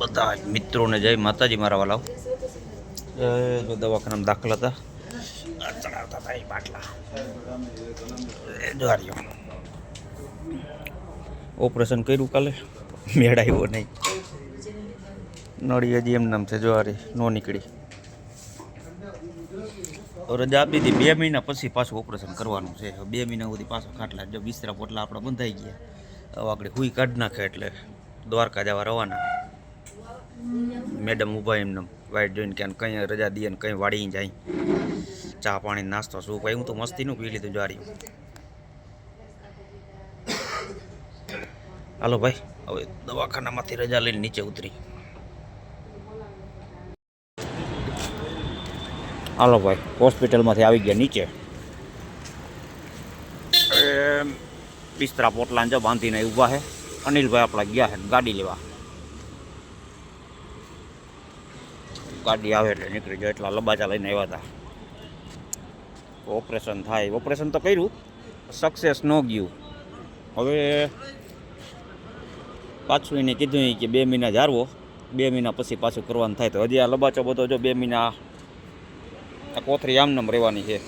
બધા જ મિત્રોને જય માતાજી મારા વાલાઓ. દવાખાનામાં દાખલ હતા. ચડાવતા હતા એ બાટલા. ઓપરેશન કર્યું કાલે? મેળ આવ્યો નહીં. નળી હજી એમ નામ છે જો આ રહી નો નીકળી. રજા આપી હતી બે મહિના પછી પાછું ઓપરેશન કરવાનું છે. બે મહિના સુધી પાછો ખાટલા જો બિસ્તરા પોટલા આપણા બંધાઈ ગયા. હવે આપણે હુઈ કાઢ નાખે એટલે દ્વારકા જવા રવાના. મેડમ ઊભા એમને વાઈટ જોઈને કે કંઈ રજા દઈએ ને કંઈ વાળી જાય. ચા પાણી નાસ્તો શું ભાઈ હું તો મસ્તીનું પી લીધું જારી હાલો ભાઈ, હવે દવાખાનામાંથી રજા લઈને નીચે ઉતરી. હાલો ભાઈ, હોસ્પિટલમાંથી આવી ગયા નીચે. બિસ્તરા પોટલાને જો બાંધીને ઊભા છે અનિલભાઈ આપણા ગયા છે ગાડી લેવા. ગાડી આવે એટલે નીકળી જાય એટલા લબાચા લઈને આવ્યા હતા. ઓપરેશન થાય. ઓપરેશન તો કર્યું. સક્સેસ ન ગયું. હવે પાછું એને કીધું કે બે મહિના જારવો બે મહિના પછી પાછું કરવાનું થાય. તો હજી આ લબાચો બધો જો બે મહિના આ કોથરી આમનામ રહેવાની છે.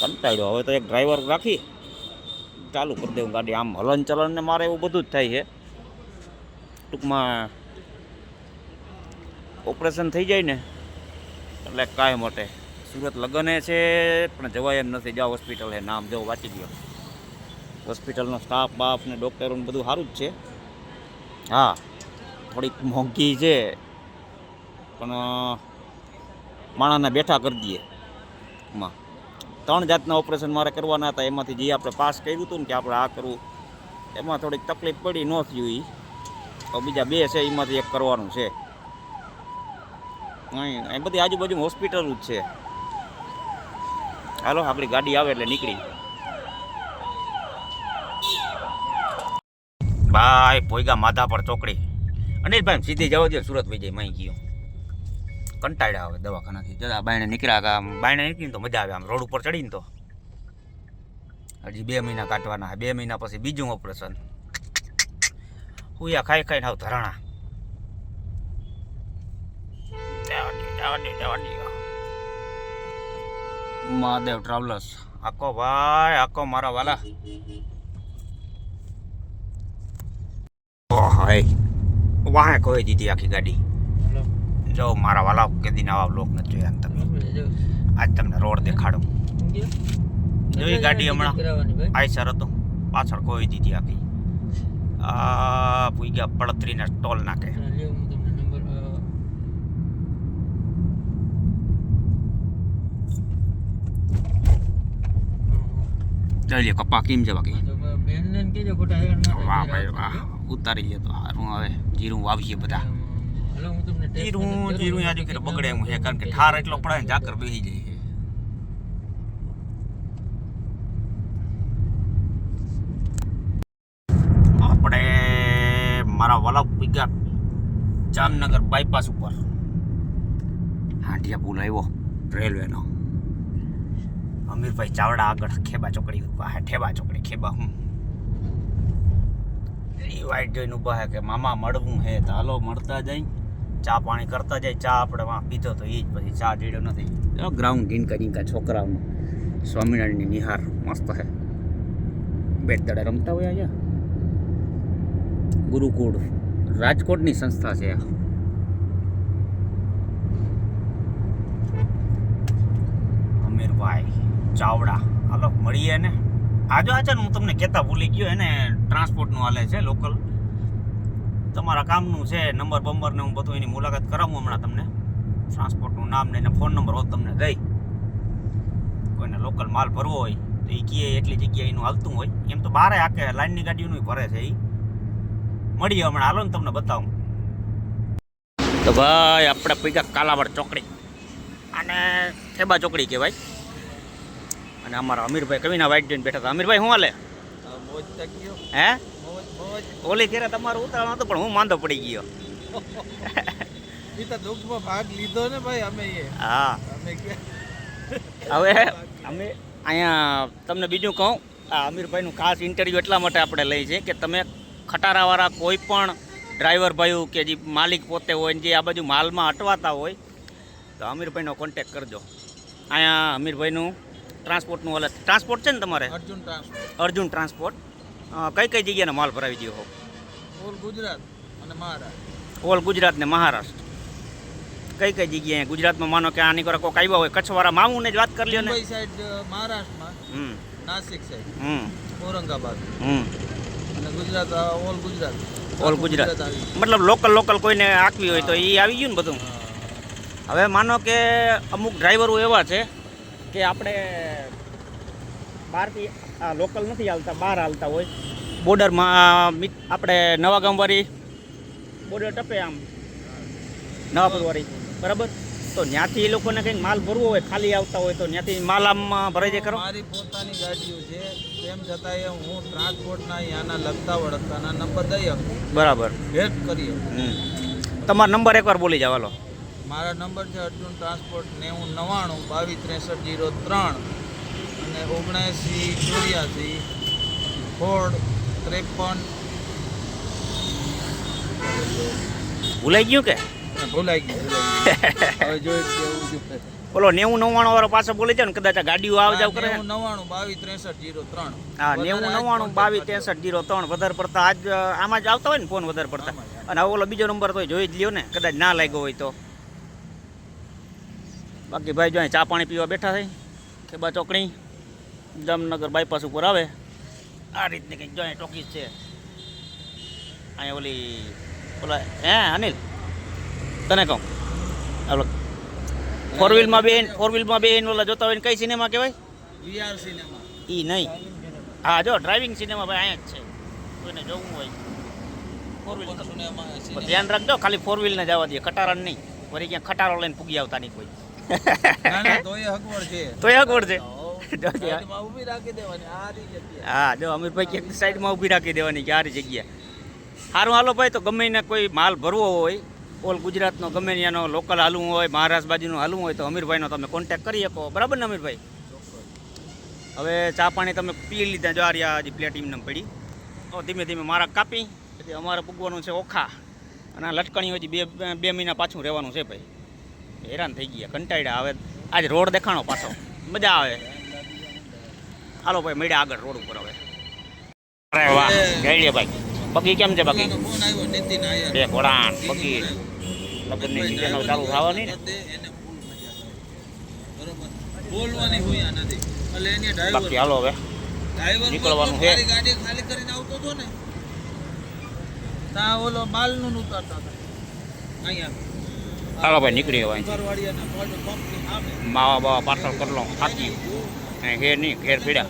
કંટાળ્યો. હવે તો એક ડ્રાઈવર રાખી. ચાલુ કરી દેવું ગાડી. આમ હલન ચલન ને મારે એવું બધું જ થાય છે. ટૂંકમાં ઓપરેશન થઈ જાય ને, એટલે કાંઈ માટે. સુરત લગને છે, પણ જવાય એમ નથી. જાઓ હોસ્પિટલ હે, નામ જો વાંચી ગયો હોસ્પિટલનો સ્ટાફ બાપ ને ડૉક્ટરોને બધું સારું જ છે. હા, થોડીક મોંઘી છે, પણ માણાને બેઠા કરી દઈએ. માં. ત્રણ જાતના ઓપરેશન મારે કરવાના હતા. એમાંથી જે આપણે પાસ કર્યું હતું ને, કે આપણે આ કરવું, એમાં થોડીક તકલીફ પડી, ન થયું એ બીજા બે છે, એમાંથી એક કરવાનું છે. અહીં અહીં બધી આજુબાજુ હોસ્પિટલ જ છે. હાલો, આપણી ગાડી આવે એટલે નીકળી. ભાઈ પોઈગા માધા પર ચોકડી. અનિલભાઈ, સીધી જવા દે સુરત વહી જાય માઈ ગયો. કંટાળ્યા આવે દવાખાનાથી. જરા બાયણે નીકળ્યા આમ બાયણે નીકળીને તો મજા આવે આમ, રોડ ઉપર ચડીને તો. હજી બે મહિના કાઢવાના, બે મહિના પછી બીજું ઓપરેશન હુયા ખાઈ ખાઈને આવ ધરાણા જવા દ્યો, જવા દ્યો, જવા દ્યો. મહાદેવ ટ્રાવેલર્સ આખો ભાઈ, આખો મારા વાલા. વાહે કોઈ દીધી આખી ગાડી. જો, મારા વાલા કદી નવા બ્લોક નથી જોયા તમે. આજ તમને રોડ દેખાડું. જોઈ ગાડી હમણાં. આઈસર હતો. પાછળ કોઈ દીધી આખી. આ પૂગ્યા પડતરીના ટોલ નાખે. ચાલીએ કપા કેમ છે બાકી? વાહ ભાઈ વાહ ઉતારી લે તો સારું હવે જીરું વાવીએ બધા. જીરું જીરું આજુ કે બગડે એમ છે કારણ કે ઠાર એટલો પડે ને ઝાકર બેસી જાય છે આપણે મારા વાલા પીગા જામનગર બાયપાસ ઉપર. હાંડિયા પુલ આવ્યો રેલવેનો અમીરભાઈ ચાવડા આગળ ખેબા ચોકડી ઊભા હે ઠેબા ચોકડી ખેબા હું એ વાઈટ જોઈને ઊભા હે કે મામા મળવું હે. તો હાલો મળતા જાય. ચા પાણી કરતા જાય. ચા આપણે પીધો તો એ જ પછી ચા જીડો નથી. ગ્રાઉન્ડ ઢીંકા ઢીંકા છોકરાઓનું. સ્વામિનારાયણની નિહાર મસ્ત હે. બેટ દડે રમતા હોય અહીંયા? ગુરુકુળ. રાજકોટની સંસ્થા છે અમીરભાઈ. ચાવડા. હાલો, મળીએ ને આજો આજા હું તમને કહેતા ભૂલી ગયો, એને ટ્રાન્સપોર્ટનું હાલે છે લોકલ તમારા કામનું છે, નંબર બંબર ને હું બધું એની મુલાકાત કરાવું હમણાં તમને. ટ્રાન્સપોર્ટનું નામ ને એના ફોન નંબર હોત તમને દઈ કોઈને લોકલ માલ ભરવો હોય, તો એ કીએ એટલી જગ્યાએ એનું હાલતું હોય. એમ તો બારે આકે લાઈનની ગાડીઓનું ભરે છે એ મળીએ હમણાં. હાલો ને તમને બતાવું. તો ભાઈ આપણે પૈસા કાલાવડ ચોકડી. અને થેબા ચોકડી કહેવાય. અને અમારા અમીરભાઈ કવિના વાઈટ જોઈને બેઠા હતા. અમીરભાઈ શું હાલે? હે? ઓલી ખેરે તમારું ઉતાવળ હતું પણ હું માંદો પડી ગયો. દુઃખમાં ભાગ લીધો ને ભાઈ અમે હા. હવે અમે અહીંયા તમને બીજું કહું આ અમીરભાઈનું ખાસ ઇન્ટરવ્યૂ એટલા માટે આપણે લઈ છે કે તમે ખટારાવાળા કોઈ પણ ડ્રાઈવર ભાઈઓ કે જે માલિક પોતે હોય ને જે આ બાજુ માલમાં અટવાતા હોય તો અમીરભાઈનો કોન્ટેક કરજો. અહીંયા અમીરભાઈનું ટ્રાન્સપોર્ટનું અલગ. ટ્રાન્સપોર્ટ છે ને તમારે? અર્જુન ટ્રાન્સપોર્ટ. અર્જુન ટ્રાન્સપોર્ટ. કઈ કઈ જગ્યાનો માલ ભરાવી દો હો? ઓલ ગુજરાત અને મહારાષ્ટ્ર. ઓલ ગુજરાત ને મહારાષ્ટ્ર. કઈ કઈ જગ્યાએ? ગુજરાતમાં માનો કે આની કોરા કોઈક આવ્યા હોય કચ્છવાળા મામુને જ વાત કરી લ્યો ને. સાઈડ મહારાષ્ટ્રમાં. હમ. નાસિક સાઈડ હમ. ઔરંગાબાદ. હમ. અને ગુજરાત ઓલ ગુજરાત. ઓલ ગુજરાત. મતલબ લોકલ લોકલ કોઈને આપવી હોય તો એ આવી ગયું ને બધું? હવે માનો કે અમુક ડ્રાઈવરો એવા છે કે આપણે બહારથી આ લોકલ નથી હાલતા બહાર હાલતા હોય. બોર્ડરમાં આપણે આપણે નવાગામવાળી બોર્ડર ટપે આમ. નવાપુરવાળી બરાબર? તો ત્યાંથી એ લોકોને કંઈક માલ ભરવો હોય ખાલી આવતા હોય તો ત્યાંથી માલ આમ ભરાઈ જાય કરો મારી પોતાની ગાડીઓ છે તેમ છતાંય હું ટ્રાન્સપોર્ટના અહીંયાના લગતા વળગતાના નંબર દઈ બરાબર. હેલ્પ કરીએ તમારો નંબર એકવાર બોલી જાવ હાલો. મારા નંબર છે અર્જુન ટ્રાન્સપોર્ટ નેવું નવ્વાણું બાવીસ ત્રેસઠ જીરો ત્રણ અને ઓગણસી ચોર્યાસી ફોર્ડ ત્રેપન. ભૂલાઈ ગયું કે? ભૂલાઈ ગયું હવે જોઈ કેવું બોલો નેવું નવ્વાણું વાળો પાછો બોલી છે ને કદાચ ગાડીઓ આવ જાવ કરે. નવ્વાણું બાવીસ ત્રેસઠ જીરો ત્રણ. હા નેવું નવ્વાણું બાવીસ ત્રેસઠ જીરો ત્રણ. વધારે પડતા આજ આમાં જ આવતા હોય ને ફોન વધારે પડતા. અને આવો ઓલો બીજો નંબર તો જોઈ જ લ્યો ને કદાચ ના લાગ્યો હોય તો. બાકી ભાઈ જો અહીં ચા પાણી પીવા બેઠા થઈ ખેબા ચોકડી જામનગર બાયપાસ ઉપર આવે. આ રીતની કંઈક જો અહીં ટોકીસ છે. અહીંયા ઓલી ઓલા હે અનિલ? તને કહું. આપણે ફોર વ્હીલમાં બેન ફોર વ્હીલમાં બેન ઓલા જોતા હોય ને કઈ સિનેમા કહેવાય? વીઆર સિનેમા એ નહીં. હા જો ડ્રાઇવિંગ સિનેમા ભાઈ અહીંયા જ છે. કોઈને જોવું હોય. Four wheel. ધ્યાન રાખજો ખાલી ફોર વ્હીલને જવા દે ખટારણ નહીં. વળી ક્યાં ખટારો લઈને પૂગી આવતા નહીં કોઈ. તો એ અગવડ છે. સાઈડમાં ઊભી રાખી દેવાની આ રહી જગ્યા. હા જો અમીરભાઈ ક્યાંક સાઈડમાં ઊભી રાખી દેવાની કે આ જગ્યા. સારું હાલો ભાઈ તો ગમે એને કોઈ માલ ભરવો હોય ઓલ ગુજરાતનો ગમે ત્યાંનો લોકલ હાલવું હોય મહારાષ્ટ્ર બાજુનું હાલવું હોય તો અમીરભાઈનો તમે કોન્ટેક્ટ કરી શકો. બરાબર ને અમીરભાઈ? હવે ચા પાણી તમે પી લીધા જો આ રહ્યા હજી પ્લેટ એમને પડી તો ધીમે ધીમે મારા કાપી એટલે અમારે પૂગવાનું છે ઓખા. અને આ લટકણી હજી બે બે મહિના પાછું રહેવાનું છે ભાઈ. હેરાન થઈ ગયા કંટાળ્યા. આવે આજે રોડ દેખાણો પાછો. મજા આવે. હાલો ભાઈ મળ્યા આગળ રોડ ઉપર હવે. અરે વાહ જઈએ ભાઈ. બગી કેમ છે આયર બે ઘોડાણ બગી લગ્નની સિઝન ચાલુ થવાની ને. બોલવાની હોય આ નથી. એટલે એને ડ્રાઈવર બાકી હાલો હવે. ડ્રાઈવર નીકળવાનું છે. મારી ગાડી ખાલી કરીને આવતો હતો ને તા ઓલો માલનું ઉતારતા હતા. અહીંયા. હાલો ભાઈ, નીકળી હવે માવા બાવા પાર્સલ કરલો થાકી અને ઘેર નહીં, ઘેર પીડા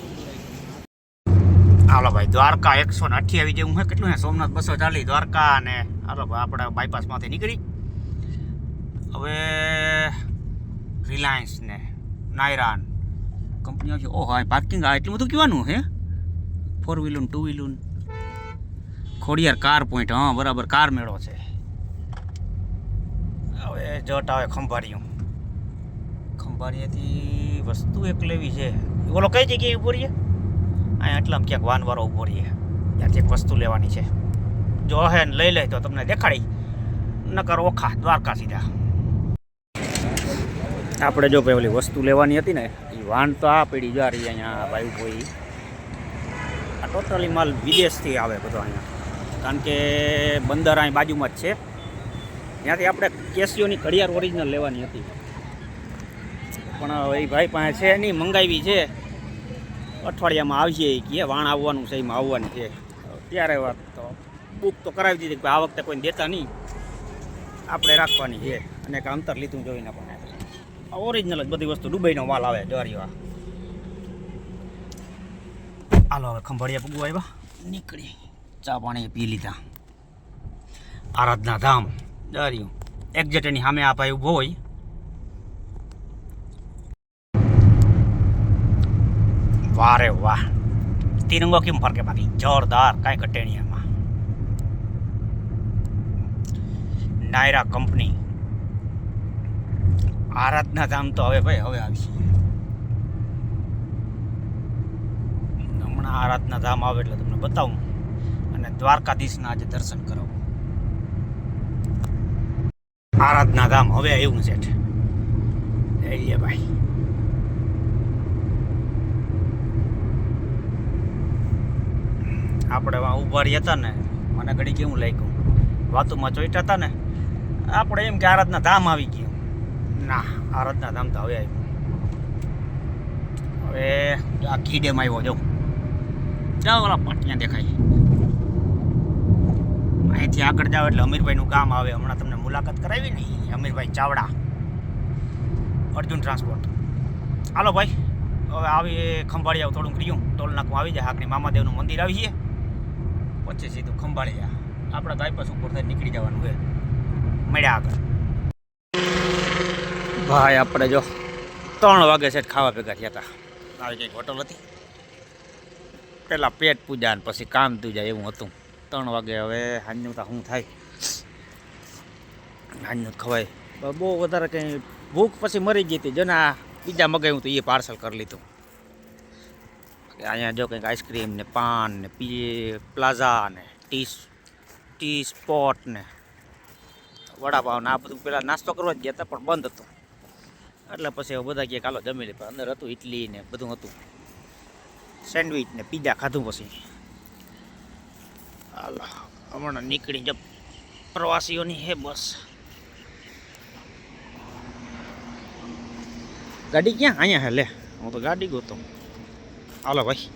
હાલો ભાઈ, દ્વારકા એકસો ને અઠ્યાવીસ જેવું છે કેટલું હે? સોમનાથ બસો ચાલી દ્વારકા અને હાલો ભાઈ, આપણે બાયપાસમાંથી નીકળી. હવે રિલાયન્સ ને નાયરાન કંપનીઓ છે. ઓહો પાર્કિંગ આ એટલું બધું કહેવાનું હે? Four wheeler two wheeler Khodiyar car point હા, બરાબર કાર મેળો છે. હવે જટ આવે ખંભાળિયું. ખંભાળિયાથી વસ્તુ એક લેવી છે. બોલો કઈ જગ્યાએ ઊભો રહીએ? અહીંયા એટલામાં ક્યાંક વાનવારો ઊભો રહીએ. ત્યાંથી એક વસ્તુ લેવાની છે. જો હે ને લઈ લે તો તમને દેખાડી. નકર ઓખા, દ્વારકા સીધા. આપણે જો ભાઈ ઓલી વસ્તુ લેવાની હતી ને એ વાન તો આ પડી જા રહી અહીંયા ભાઈ કોઈ આ ટોટલી માલ વિદેશથી આવે બધો અહીંયા. કારણ કે બંદર અહીં બાજુમાં જ છે. ત્યાંથી આપણે કેસીઓની ઘડિયાળ ઓરિજિનલ લેવાની હતી. પણ એ ભાઈ પાસે છે નહીં, મંગાવી છે. અઠવાડિયામાં આવશે એ કે, વાણ આવવાનું છે, એમાં આવવાની છે. ત્યારે વાત તો બુક તો કરાવી દીધી કે આ વખતે કોઈને દેતા નહીં. આપણે રાખવાની છે. અને એક અંતર લીધું જોઈને પણ ઓરિજિનલ જ બધી વસ્તુ દુબઈનો માલ આવે જવારીવા હાલો, હવે ખંભાળિયા પૂગવા આવ્યા. નીકળી. ચા પાણી પી લીધા. આરાધના ધામ. જવાર્યું એક્ઝેટની સામે આ ઊભો હોય. વાહ રે વાહ. તિરંગો કેમ ફરકે બાકી? જોરદાર કાંઈ ઘટે એમાં નાયરા કંપની. આરાધના ધામ તો હવે ભાઈ, હવે આવી છે. હમણાં આરાધના ધામ આવે એટલે તમને બતાવું. અને દ્વારકાધીશના આજે દર્શન કરાવું. આરાધના ધામ. હવે આવ્યું છે. જઈએ ભાઈ. આપણે ઊભા રહ્યા હતા ને, મને ઘડી કેવું લાગ્યું. વાતુમાં ચોઈટા હતા ને, આપણે એમ કે આરાધના ધામ આવી ગયું. ના, આરાધના ધામ તો હવે આવ્યું હવે આ કીડેમાં આવ્યો, જો. જાઓ ઓલા પાટિયા દેખાય. અહીંથી આગળ જાઓ એટલે અમીરભાઈનું ગામ આવે. હમણાં તમને મુલાકાત કરાવી ને અમીરભાઈ ચાવડા. અર્જુન ટ્રાન્સપોર્ટ. હાલો ભાઈ, હવે આવી ખંભાળિયા થોડુંક રહ્યું. ટોલ નાકું આવી જાય. હાકડી મામાદેવનું મંદિર આવી છે. પછી સીધું ખંભાળિયા. આપણા બાયપાસ ઉપર થઈ નીકળી જવાનું હોય મળ્યા આગળ. ભાઈ, આપણે જો ત્રણ વાગે છે ખાવા ભેગા થયા હતા. આવી કંઈક હોટલ હતી. પહેલાં પેટ પૂજા ને પછી કામ જાય એવું હતું. ત્રણ વાગે હવે સાંજનું તો શું થાય. સાંજનું ખવાય. બહુ વધારે કંઈ ભૂખ પછી મરી ગઈ હતી. જો ને બીજા મગાવ્યું તો એ પાર્સલ કરી લીધું. અહીંયા જો કંઈક આઈસ્ક્રીમ ને પાન ને પી, પ્લાઝા ને ટી ટી સ્પોટ ને વડાપાવ ને આ બધું પહેલાં નાસ્તો કરવા જ ગયા હતા, પણ બંધ હતું. એટલે પછી હવે બધા ગયા કાલો જમી લે. પણ અંદર હતું ઇડલી ને બધું હતું. સેન્ડવિચ ને પીઝા ખાધું પછી. હાલો હમણાં નીકળી જ પ્રવાસીઓની હે બસ. ગાડી ક્યાં? અહીંયા હે લે. હું તો ગાડી ગોતો. હાલો ભાઈ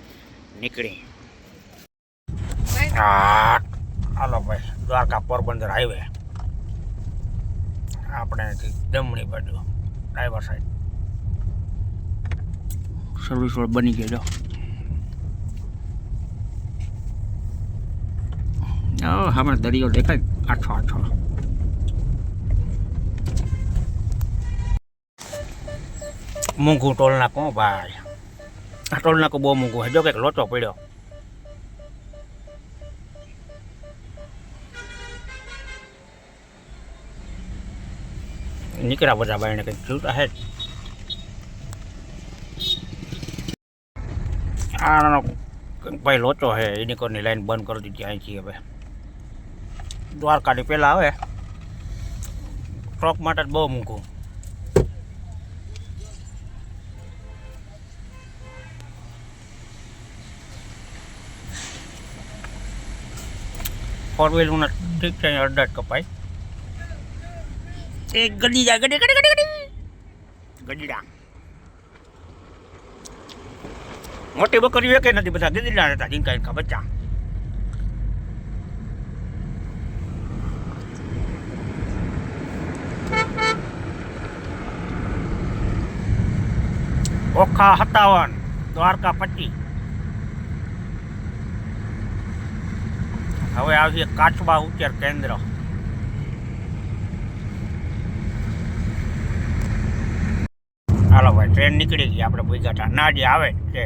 નીકળી. હાલો ભાઈ દ્વારકા પોરબંદર હાઈવે. આપણે જમણી બાજુ ડ્રાઈવર સાઈડ સર્વિસ રોડ બની ગયો હમણાં દરિયો દેખાય. આઠો આઠો મોંઘું ટોલ નાખો ભાઈ. આ ટોલ નાખો બહુ મોંઘું હજો કંઈક લોચો પડ્યો. નીકળ્યા બધા બાઈને કંઈક જોતા હે આનો ભાઈ લોચો છે. એની કોરની લાઈન બંધ કરી દીધી અહીંથી હવે. દ્વારકાની પહેલાં આવે. ટ્રક માટે જ બહુ મૂકું. ફોર વ્હીલનું ઠીક છે અડધા જ કપાય. એ ગડી જાય ગડી ગડી ગડી ગડી. ગડીડા. મોટી બકરી કે નથી, બધા ગીદડા હતા જીંકાઈ જીંકા બચ્ચા. ઓખા સત્તાવન દ્વારકા પચી હવે આવશે કાચબા ઉચ્ચર કેન્દ્ર. હાલો ભાઈ, ટ્રેન નીકળી ગઈ આપણે ભૂગાટા ના જે, આવે તે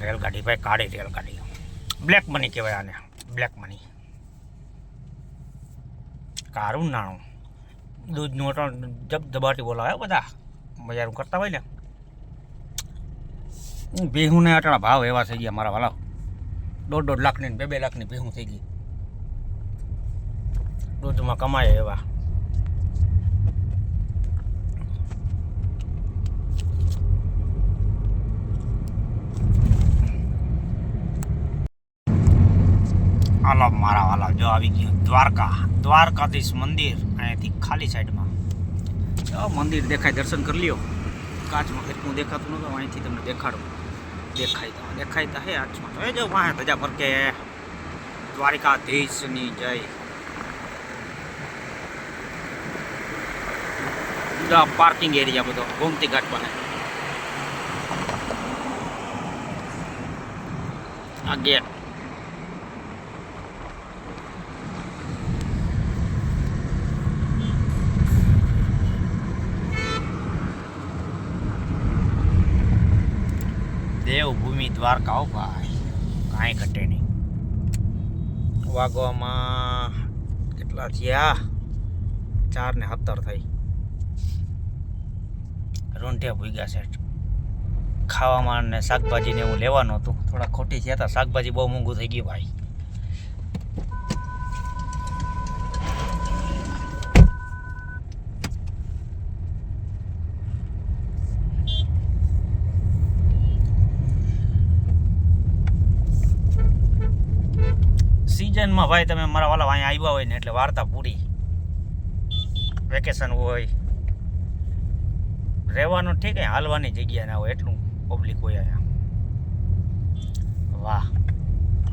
રેલગાડી, ભાઈ, કાળી રેલગાડી. બ્લેક મની કહેવાય આને, બ્લેક મની. કારું નાણું. દૂધનું અટણ જબ દબાટી બોલાવે બધા. બજારું કરતા હોય ને. ભેહુંને અટણા ભાવ એવા થઈ ગયા મારા વાલા દોઢ દોઢ લાખની બે બે લાખની ભેહું થઈ ગઈ. દૂધમાં કમાય એવા હાલો મારા વાલા જો આવી ગયું. દ્વારકા. દ્વારકાધીશ મંદિર અહીંયાથી ખાલી સાઈડમાં. જો મંદિર દેખાય, દર્શન કરી લ્યો. કાચમાં ફેરકું દેખાતું નહોતું અહીંથી તમને દેખાડું. દેખાય તો દેખાય તો હે, આચમાં તો. એ જો, વાહ, ધજા પર કે દ્વારિકાધીશની જય. જો પાર્કિંગ એરિયા બધો, ગોમતી ઘાટ બને. આ ગેટ દ્વારકા હો ભાઈ. કાંઈ ઘટે નહીં. વાગવામાં કેટલા થયા? ચાર ને સત્તર થઈ. રોંઢે ભૂગ્યા સેઠ ખાવામાં ને શાકભાજી ને એવું લેવાનું હતું. થોડા ખોટી થયા હતા. શાકભાજી બહુ મોંઘું થઈ ગયું ભાઈ. સિઝનમાં ભાઈ તમે મારા વાલા અહીંયા આવ્યા હોય ને એટલે વાર્તા પૂરી. વેકેશન હોય. રહેવાનું ઠીક હાલવાની જગ્યા ના હોય, એટલું પબ્લિક હોય અહીંયા. વાહ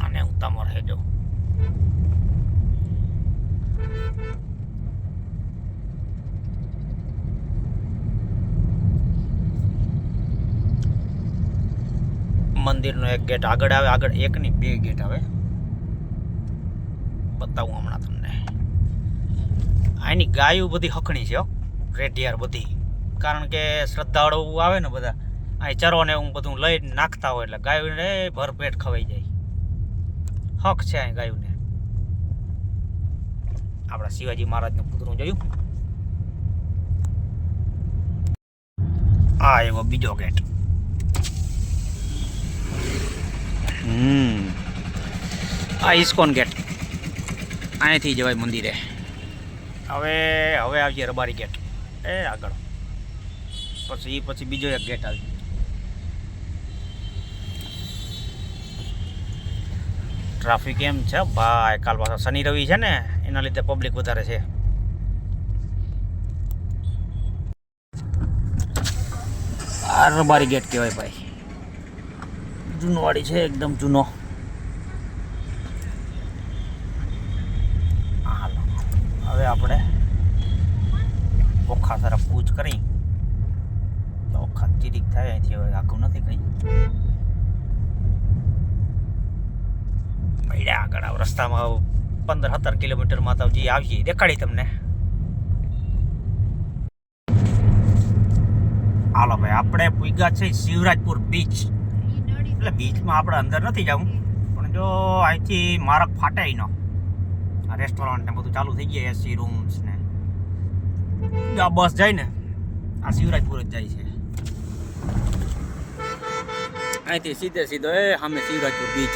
અને હું તમારે હેજો મંદિરનો એક ગેટ આગળ આવે, આગળ એક નહીં બે ગેટ આવે. બતાવું હમણાં તમને. આની ગાયો બધી હકણી છે રેઢિયાર બધી. કારણ કે શ્રદ્ધાળુ આવે ને બધા, અહીં ચરો ને એવું બધું લઈ નાખતા હોય એટલે ગાયોને ભરપેટ ખવાઈ જાય. હક છે અહીં ગાયોને. આપણા શિવાજી મહારાજનું કૂતરું જોયું? આ એવો બીજો ગેટ. હમ. આ ઇસ્કોન ગેટ. અહીંથી જવાય મંદિરે. હવે હવે આવજે રબારી ગેટ એ આગળ. પછી એ પછી બીજો એક ગેટ આવી. ટ્રાફિક એમ છે, ભાઈ, કાલ પાછો શનિ રવિ છે ને, એના લીધે પબ્લિક વધારે છે. આ રબારી ગેટ કહેવાય ભાઈ. જૂનવાડી છે, એકદમ જૂનો હાલો હવે આપણે ઓખા તરફ કૂચ કરી. ઓખા ચીરીક થાય, અહીંથી હવે આખું નથી કંઈ. મળ્યા આગળ રસ્તામાં પંદર સત્તર કિલોમીટરમાં તો જે આવીએ. દેખાડી તમને. હાલો ભાઈ, આપણે પૂગ્યા છે શિવરાજપુર બીચ એટલે બીચમાં આપણે અંદર નથી જવું પણ જો અહીંથી મારા ફાટે નો આ રેસ્ટોરન્ટ ને બધું ચાલુ થઈ ગયા એસી રૂમ્સ ને. આ બસ જાય ને, આ શિવરાજપુર જ જાય છે. અહીંથી સીધે સીધો, એ સામે શિવરાજપુર બીચ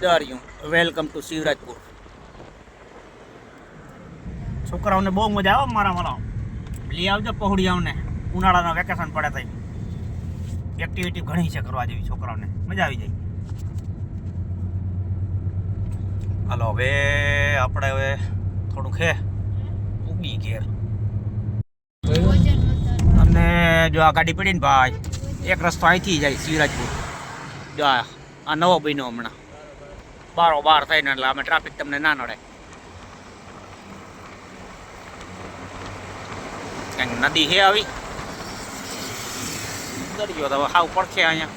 દરિયું વેલકમ ટુ શિવરાજપુર. છોકરાઓને બહુ મજા આવે મારા મારા લઈ આવજો પહોળિયાઓને. ઉનાળાના વેકેશન પડે થઈ એક્ટિવિટી ઘણી છે કરવા જેવી છોકરાઓને. મજા આવી જાય. હાલો, હવે આપણે હવે થોડુંક હે ઉગી ઘેર. અને જો આ ગાડી પડી ને ભાઈ, એક રસ્તો અહીંથી જાય સિરાજપુર. જો આ નવો બન્યો હમણાં. બારો બાર થઈને, એટલે અમે ટ્રાફિક તમને ના નડે. કંઈક નદી છે આવી. દરિયો તો હાવ પડખે અહીંયા.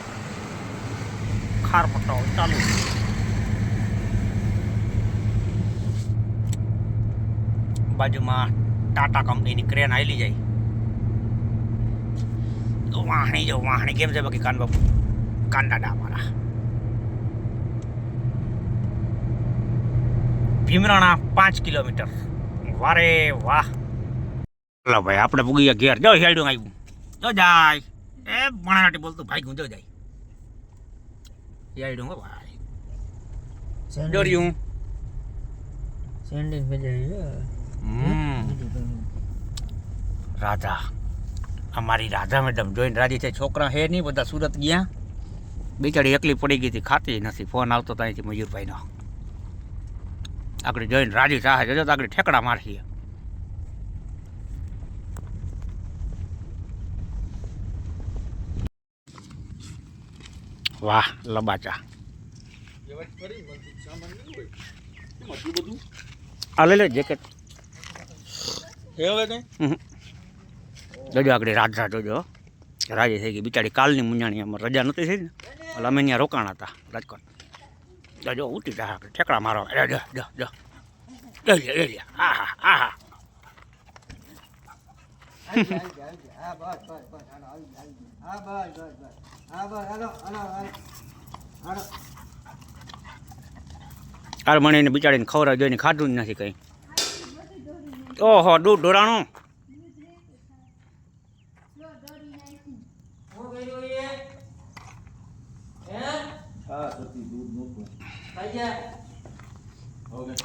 ખાર પટ્ટો ચાલુ. બાજુમાં ટાટા કંપનીની ક્રેન આવેલી જાય. તો વાહણી જો વાહણી કેમ છે બાકી કાન બાપુ? કાંડાડા મારા ભીમરાણા પાંચ કિલોમીટર. વારે વાહ. લો ભાઈ આપણે પૂગી ગયા ઘેર જો હેડું આવ્યું જો જાય. એ ભણાટી બોલતું ભાઈ ગુંજો જાય. હેડું હો ભાઈ. ડોર્યું. સેન્ડિંગ ભેજાઈ હમ રાધા. અમારી રાધા મેડમ જોઈને રાજી છે. છોકરા હે નહીં બધા સુરત ગયા. બિચારી એકલી પડી ગઈ હતી ખાતી નથી. ફોન આવતો ત્યાંથી મયુરભાઈનો. આગળ જોઈને રાજી થાય જજો તો આગળ ઠેકડા મારીએ. વાહ લબાચા. આ લઈ લે જેકેટ. જોજો આગળ રાત જોજો. રાજી થઈ ગઈ. બિચારી કાલની મુંજાણી અમારે રજા નહોતી થઈ ને? એટલે અમે ત્યાં રોકાણા હતા રાજકોટ. જજો ઉઠી જા ઠેકડા મારો જો જો જો. હા હા હા હા. હાર મને એને બિચારીને ખવરા જોઈને ખાધું જ નથી કંઈ. ઓહો, દૂધ નહોતું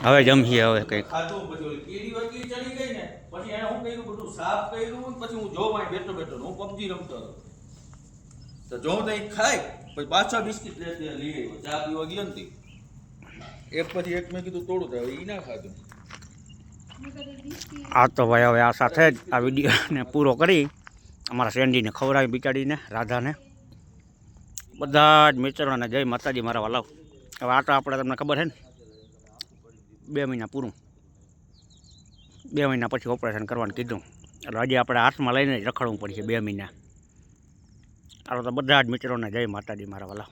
હવે જમીએ હવે કંઈક. ખાધું ઓલી કીડી વકીડી ચડી ગઈ ને, પછી એને હું કર્યું, બધું સાફ કર્યું પછી હું જોવા બેઠો બેઠો હું પબજી રમતો તો જો તો એ ખાય પછી પાછા બિસ્કિટ લે તે લઈ ચા પીવા એક પછી એક મેં કીધું, તોડું તો એ ના ખાધું. આ તો ભાઈ હવે આ સાથે જ આ વિડીયોને પૂરો કરી. અમારા સેન્ડીને ખવડાવી બિચાડીને રાધાને. બધા જ મિત્રોને જય માતાજી મારા વાલાવ હવે આ તો આપણે તમને ખબર છે ને, બે મહિના પૂરું. બે મહિના પછી ઓપરેશન કરવાનું કીધું. એટલે હજી આપણે હાથમાં લઈને જ રખડવું પડશે બે મહિના. આ તો બધા જ મિત્રોને જય માતાજી મારા વાલા